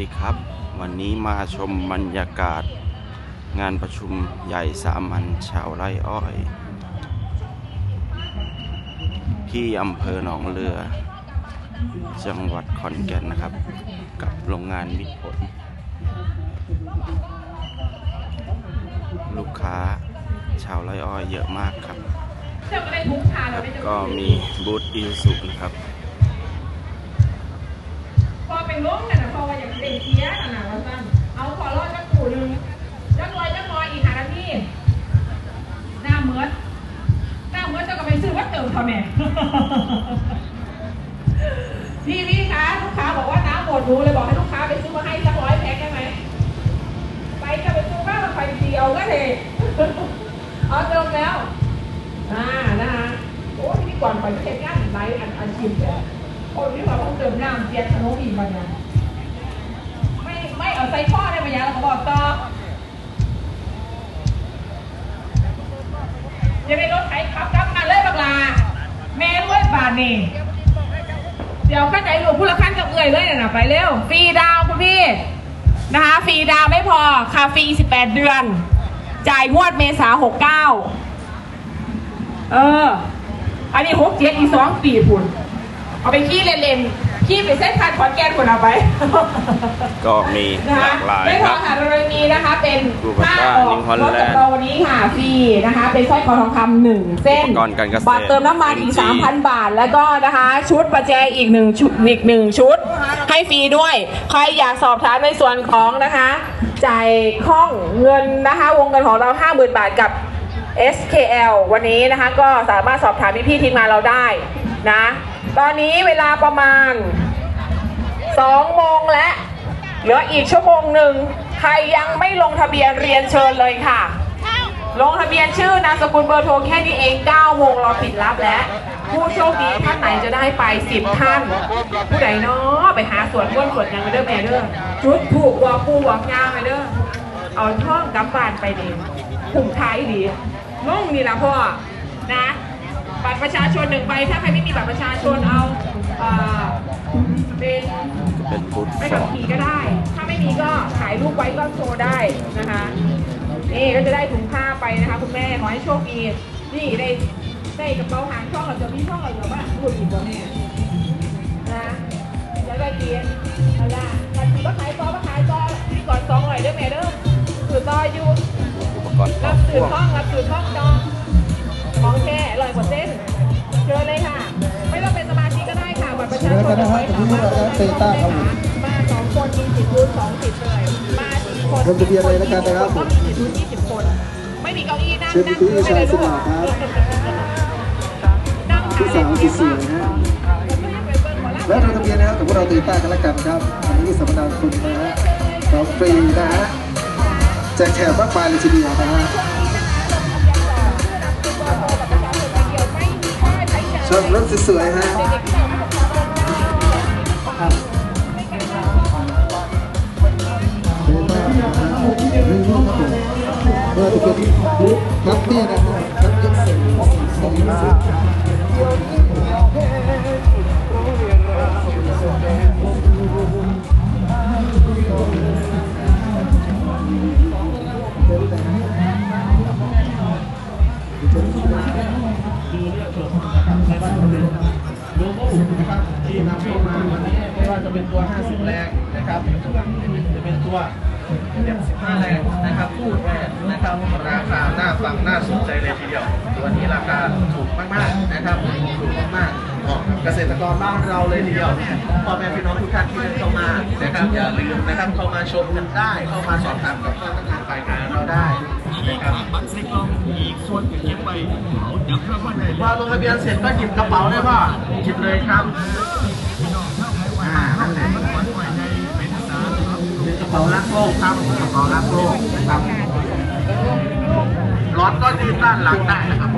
ดีครับ วันนี้มาชมบรรยากาศ งานประชุมใหญ่สามัญชาวไร่อ้อย ที่อำเภอหนองเรือ จังหวัดขอนแก่นนะครับ กับโรงงานมิตรผล ลูกค้าชาวไร่อ้อยเยอะมากครับเจ้าก็มีบูธอิสุนะครับพอเป็นล้มกันน รอดจักกูหนึ่งจักลอยจักลอยอีกหานาทีหน้าเหมือนหน้าเหมือนเจ้าก็ไปซื้อวัดเติมเขาแม่พี่พี่คะลูกค้าบอกว่าน้ำหมดรู้เลยบอกให้ลูกค้าไปซื้อมาให้สักร้อยแพ็คได้ไหมไปจะไปซื้อบ้านมาไฟเดียวก็เลยเอาเติมแล้วอ่านะคะโอ้ยนี่ก่อนไปเช็คงานไลฟ์อันอันชิมเลยคนที่มาต้องเติมน้ำเตียนขนมอีกบางอ ใส่ข้อได้ไหมยะเราก็บอกต่อยังในรถไถขับกลับมาเลยบักลา แม่ด้วยบาทนี่เดี๋ยวขั้นไหนหลวงผู้ละขั้นกับเอื่อยเลยน่ะไปเร็วฟรีดาวคุณพี่นะคะฟรีดาวไม่พอคาฟรี18 เดือน จ่ายงวดเมษา69 เออ อันนี้หกเจ็ดอีสองปีพุ่นเอาไปขี้เล่นๆ ขี้ไปเส้นทางขอนแก่นพุ่นเอาไป ก็มีนะหคะลากหลายไม่พคอรับค่ะเรายังมีนะคะ เป็นรูปผ้าร่างออกนิงฮอลรถแลกับนด์เราวันนี้ค่ะฟรีนะคะ เป็นสร้อยคอทองคำหนึ่งเส้นอุปกรณ์การเกษตรบัตรเติมน้ำมันอีก MG 3,000 บาท แล้วก็นะคะ ชุดประแจอีกหนึ่งชุดอีกหนึ่งชุด ให้ฟรีด้วย ใครอยากสอบถามในส่วนของนะคะ จ่ายข้องเงินนะคะ วงเงินของเรา 50,000 บาทกับ SKL วันนี้นะคะ ก็สามารถสอบถามพี่ๆทีมงานเราได้นะ ตอนนี้เวลาประมาณ2โมงและเหลืออีกชั่วโมงหนึ่งใครยังไม่ลงทะเบียนเรียนเชิญเลยค่ะ ลงทะเบียนชื่อนามสกุลเบอร์โทรแค่นี้เอง9โมงเราปิดรับแล้วผู้โชคดีท่านไหนจะได้ไป10ท่าน ผู้ใดเนาะไปหาสวนก้นสวนยังไปเด้อแม่เด้อจุดถูกวอปูวอกยางไปเด้อเอาท่องกลับานไปดีถุงท้ายดีลงนี่ละพ่อนะ บัตรประชาชนหนึ่งใบ ถ้าใครไม่มีบัตรประชาชนเอาเอ่อเป็นเป็นบูธไม่สขัอบงขี่ก็ได้ ถ้าไม่มีก็ถ่ายรูปไว้ก็โชว์ได้นะคะ นี่ก็จะได้ถุงผ้าไปนะคะ คุณแม่ขอให้โชคดี นี่ได้ได้กระเป๋าหางช่องเราจะมีช่องเราจะว่าพูดอีกว่าแม่นะแล้วก็เกียนเอาล่ะกันถือว่าขายต่อมาขายต่อที่ก่อนสองหน่อยเด้อแม่เด้อถือต่ออยู่อุปกรณ์ครอรับบคสื่รัอวท่องรับสื่อท่องจองของแท้อร่อยกว่าเส้ ค่ะบัตรประชาชนเอาไว้สามารถลงได้เลยค่ะมาสองคนมีสิทธิ์รุ่นสองสิทธิ์เลยมาสี่คนลงทะเบียนเลยแล้วกันนะครับก็มีสิทธิ์รุ่นยี่สิบคน ไม่มีเก้าอี้นั่งนั่งไม่ได้ยสลูกนามครับนั่งพี่สาวที่สวยนะฮะและลงทะเบียนนะครับกับพวกเราตีต้ากันแล้วกันครับอันนี้สัมมนาคุณนะฮะของฟรีนะฮะแจกแถมมากมายเลยทีเดียวนะฮะชมรถสวยๆฮะ จะเป็นตัว75แรงนะครับพูดแรงนะครับราคาหน้าฟังน่าสนใจเลยทีเดียว ตัวนี้ราคาถูกมากๆนะครับถูกมากๆเหมาะกับเกษตรกรบ้านเราเลยทีเดียวพ่อแม่พี่น้องทุกท่านที่เดินเข้ามานะครับอย่าลืมนะครับเข้ามาชมกันได้ เข้ามาสอบถามกับท่านต่างๆฝ่ายงานเราได้นะครับบัตรเซ็กลองอีกส่วนเก็บไปเขาจับรางวัลได้พอลงทะเบียนเสร็จก็หยิบกระเป๋าเลยพ่อหยิบเลยครับ เป๋ารักโลกครับกระเป๋ารักโลกนะครับรถก็ยืนด้านหลังได้นะครับ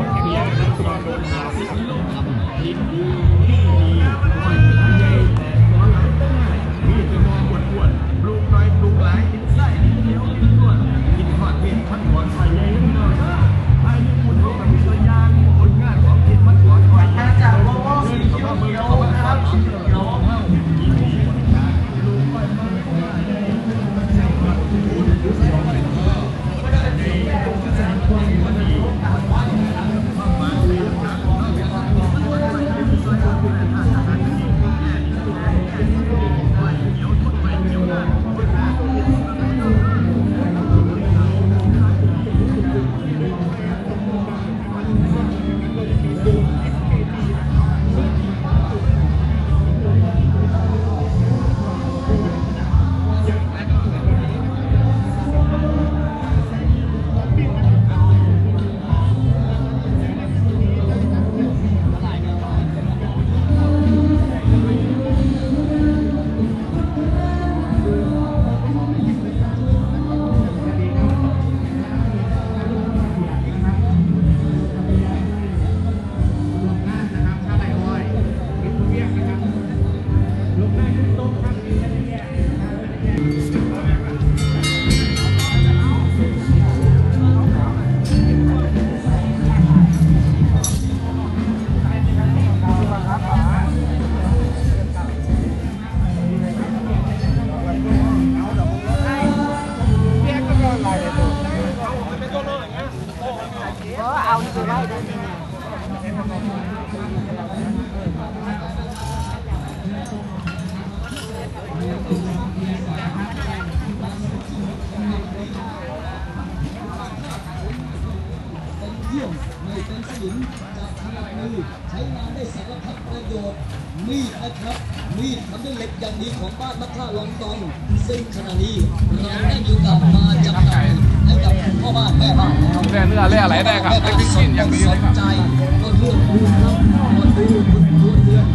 con từ đây đến đây Thank you. มือใช้งานได้สารพัดประโยชน์ มีดนะครับ มีดทำด้วยเหล็กอย่างดีของบ้านมัทค่าลองตองซึ่งขณะนี้เราได้มีโอกาสมาจำหน่ให้กับพ่อบ้านแม่บ้านของแม่เนื้อแร่ไหได้ครับไม่พิชิตอย่างดีเลยครับสนใจก็เลือกดูครับมาดูคุณเดือน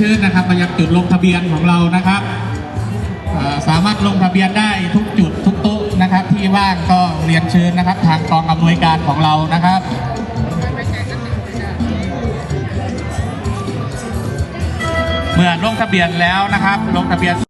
ชื้นนะครับมายังจุดลงทะเบียนของเรานะครับสามารถลงทะเบียนได้ทุกจุดทุกโต๊ะนะครับ ที่ว่างก็เรียนเชิญนะครับ ทางกองอำนวยการของเรานะครับเมื่อลงทะเบียนแล้วนะครับ ลงทะเบียน